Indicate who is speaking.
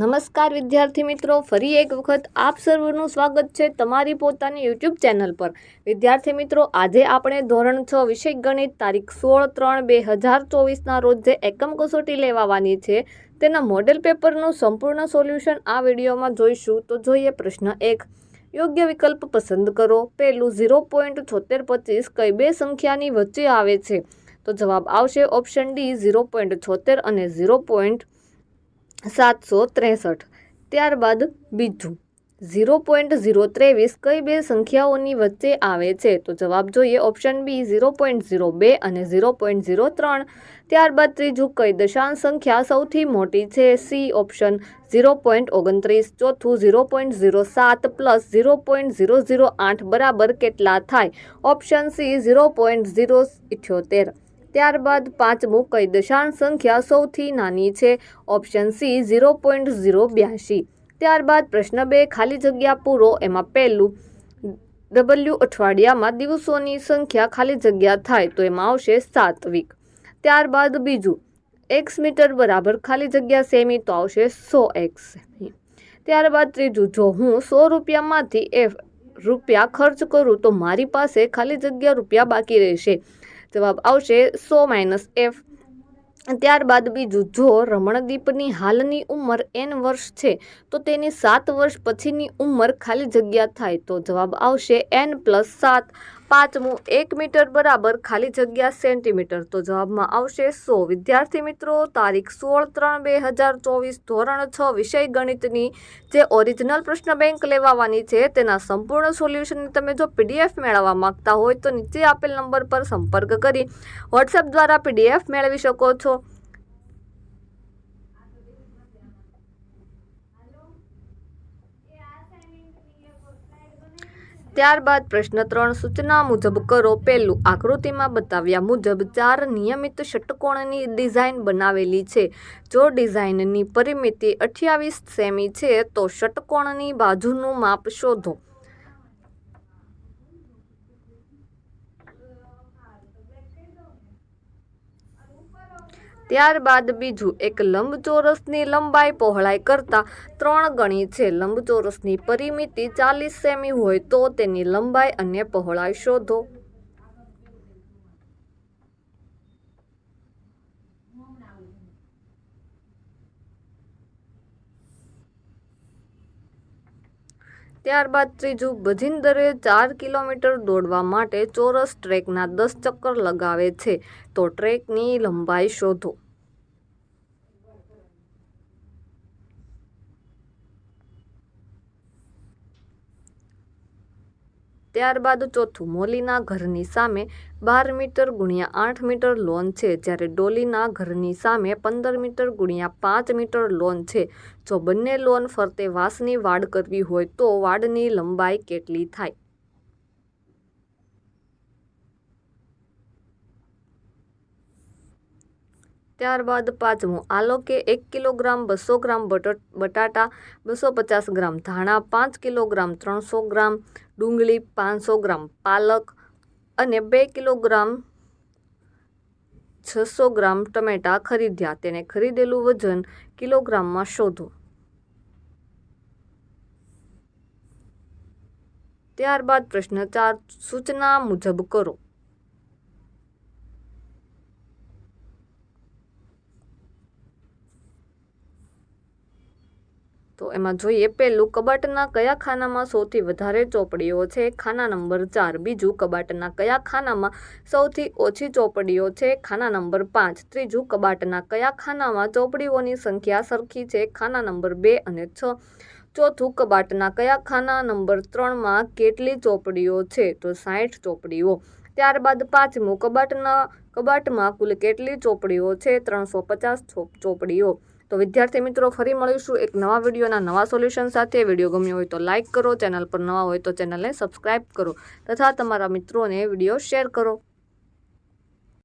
Speaker 1: નમસ્કાર વિદ્યાર્થી મિત્રો, ફરી એક વખત આપ સર્વનું સ્વાગત છે તમારી પોતાની યુટ્યુબ ચેનલ પર. વિદ્યાર્થી મિત્રો, આજે આપણે ધોરણ છ વિષય ગણિત તારીખ સોળ ત્રણ બે હજાર ચોવીસના રોજ જે એકમ કસોટી લેવાવાની છે, તેના મોડેલ પેપરનું સંપૂર્ણ સોલ્યુશન આ વિડીયોમાં જોઈશું. તો જોઈએ પ્રશ્ન એક. યોગ્ય વિકલ્પ પસંદ કરો. પહેલું, ઝીરો પોઈન્ટ છોતેર પચીસ કઈ બે સંખ્યાની વચ્ચે આવે છે? તો જવાબ આવશે ઓપ્શન ડી, ઝીરો પોઈન્ટ છોતેર અને ઝીરો પોઈન્ટ સાતસો ત્રેસઠ. ત્યારબાદ બીજું. ઝીરો પોઈન્ટ ઝીરો ત્રેવીસ કઈ બે સંખ્યાઓની વચ્ચે આવે છે? તો જવાબ જોઈએ option B zero point zero બે અને ઝીરો પોઈન્ટ ઝીરો ત્રણ. ત્યારબાદ ત્રીજું, કઈ દશાંશ સંખ્યા સૌથી મોટી છે? સી, ઓપ્શન ઝીરો પોઈન્ટ ઓગણત્રીસ. ચોથું, ઝીરો પોઈન્ટ ઝીરો સાત plus zero point zero zero આઠ બરાબર કેટલા થાય? Option C zero point zero ઇઠ્યોતેર ત્યારબાદ પાંચમું કઈ દશાંશ સંખ્યા સૌથી નાની છે, option C zero point zero બ્યાસી ત્યારબાદ પ્રશ્ન બે, ખાલી જગ્યા પૂરો, એમાં પહેલું ડબલ્યુ અઠવાડિયામાં દિવસોની સંખ્યા ખાલી જગ્યા થાય તો એમાં આવશે સાત ત્યારબાદ બીજું એક્સ મીટર બરાબર ખાલી જગ્યા સેમી તો આવશે સો એક્સ ત્યારબાદ ત્રીજું, જો હું સો રૂપિયામાંથી એ રૂપિયા ખર્ચ કરું તો મારી પાસે ખાલી જગ્યા રૂપિયા બાકી રહેશે. જવાબ આવશે સો માઇનસ એફ. ત્યારબાદ બીજું, જો રમણદીપની હાલની ઉંમર એન વર્ષ છે, તો તેની સાત વર્ષ પછીની ઉંમર ખાલી જગ્યા થાય, તો જવાબ આવશે એન પ્લસ સાત. પાંચમું, એક મીટર બરાબર ખાલી જગ્યા સેન્ટીમીટર. તો જવાબમાં આવશે સો. વિદ્યાર્થી મિત્રો, તારીખ સોળ ત્રણ બે હજાર ચોવીસ, ધોરણ છ, વિષય ગણિતની જે ઓરિજિનલ પ્રશ્ન બેંક લેવાવાની છે, તેના સંપૂર્ણ સોલ્યુશનની તમે જો પીડીએફ મેળવવા માંગતા હોય તો નીચે આપેલ નંબર પર સંપર્ક કરી વોટ્સએપ દ્વારા પીડીએફ મેળવી શકો છો. ત્યારબાદ પ્રશ્ન ત્રણ સૂચના મુજબ કરો. પહેલું, આકૃતિમાં બતાવ્યા મુજબ ચાર નિયમિત ષટકોણની ડિઝાઇન બનાવેલી છે. જો ડિઝાઇનની પરિમિતિ અઠ્યાવીસ સેમી છે, તો ષટકોણની બાજુનું માપ શોધો. ત્યારબાદ બીજું એક લંબચોરસની લંબાઈ પહોળાઈ કરતાં ત્રણ ગણી છે. લંબચોરસની પરિમિતિ ચાલીસ સેમી હોય તો તેની લંબાઈ અને પહોળાઈ શોધો. ત્યારબાદ ત્રીજું, ભજિંદરે ચાર કિલોમીટર દોડવા માટે ચોરસ ટ્રેકના દસ ચક્કર લગાવે છે. તો ટ્રેકની લંબાઈ શોધો. ત્યારબાદ ચોથું મોલીના ઘરની સામે બાર મીટર ગુણ્યા આઠ મીટર લોન છે. જ્યારે ડોલીના ઘરની સામે પંદર મીટર ગુણ્યા પાંચ મીટર લોન છે. જો બંને લોન ફરતે વાંસની વાડ કરવી હોય તો વાડની લંબાઈ કેટલી થાય? ત્યારબાદ પાંચમું આલોકે એક કિલોગ્રામ બસો ગ્રામ બટાટા, બસો પચાસ ગ્રામ ધાણા, પાંચ કિલોગ્રામ ત્રણસો ગ્રામ ડુંગળી, પાંચસો ગ્રામ પાલક અને બે કિલોગ્રામ છસો ગ્રામ ટમેટાં ખરીદ્યા. તેને ખરીદેલું વજન કિલોગ્રામમાં શોધો. ત્યારબાદ પ્રશ્ન ચાર, સૂચના મુજબ કરો. તો એમાં જોઈએ પહેલું, કબાટના કયા ખાનામાં સૌથી વધારે ચોપડીઓ છે? ખાના નંબર ચાર. બીજું, કબાટના કયા ખાનામાં સૌથી ઓછી ચોપડીઓ છે? ખાના નંબર પાંચ. ત્રીજું, કબાટના કયા ખાનામાં ચોપડીઓની સંખ્યા સરખી છે? ખાના નંબર બે અને છ. ચોથું, કબાટના કયા ખાના નંબર ત્રણમાં કેટલી ચોપડીઓ છે? તો સાઠ ચોપડીઓ. ત્યારબાદ પાંચમું, કબાટના કબાટમાં કુલ કેટલી ચોપડીઓ છે? ત્રણસો પચાસ ચોપડીઓ. તો વિદ્યાર્થી મિત્રો, ફરી મળીશું એક નવા વિડીયોના નવા સોલ્યુશન સાથે. વીડિયો ગમ્યો હોય તો લાઇક કરો, ચેનલ પર નવા હોય તો ચેનલને સબસ્ક્રાઈબ કરો તથા તમારા મિત્રોને વીડિયો શેર કરો.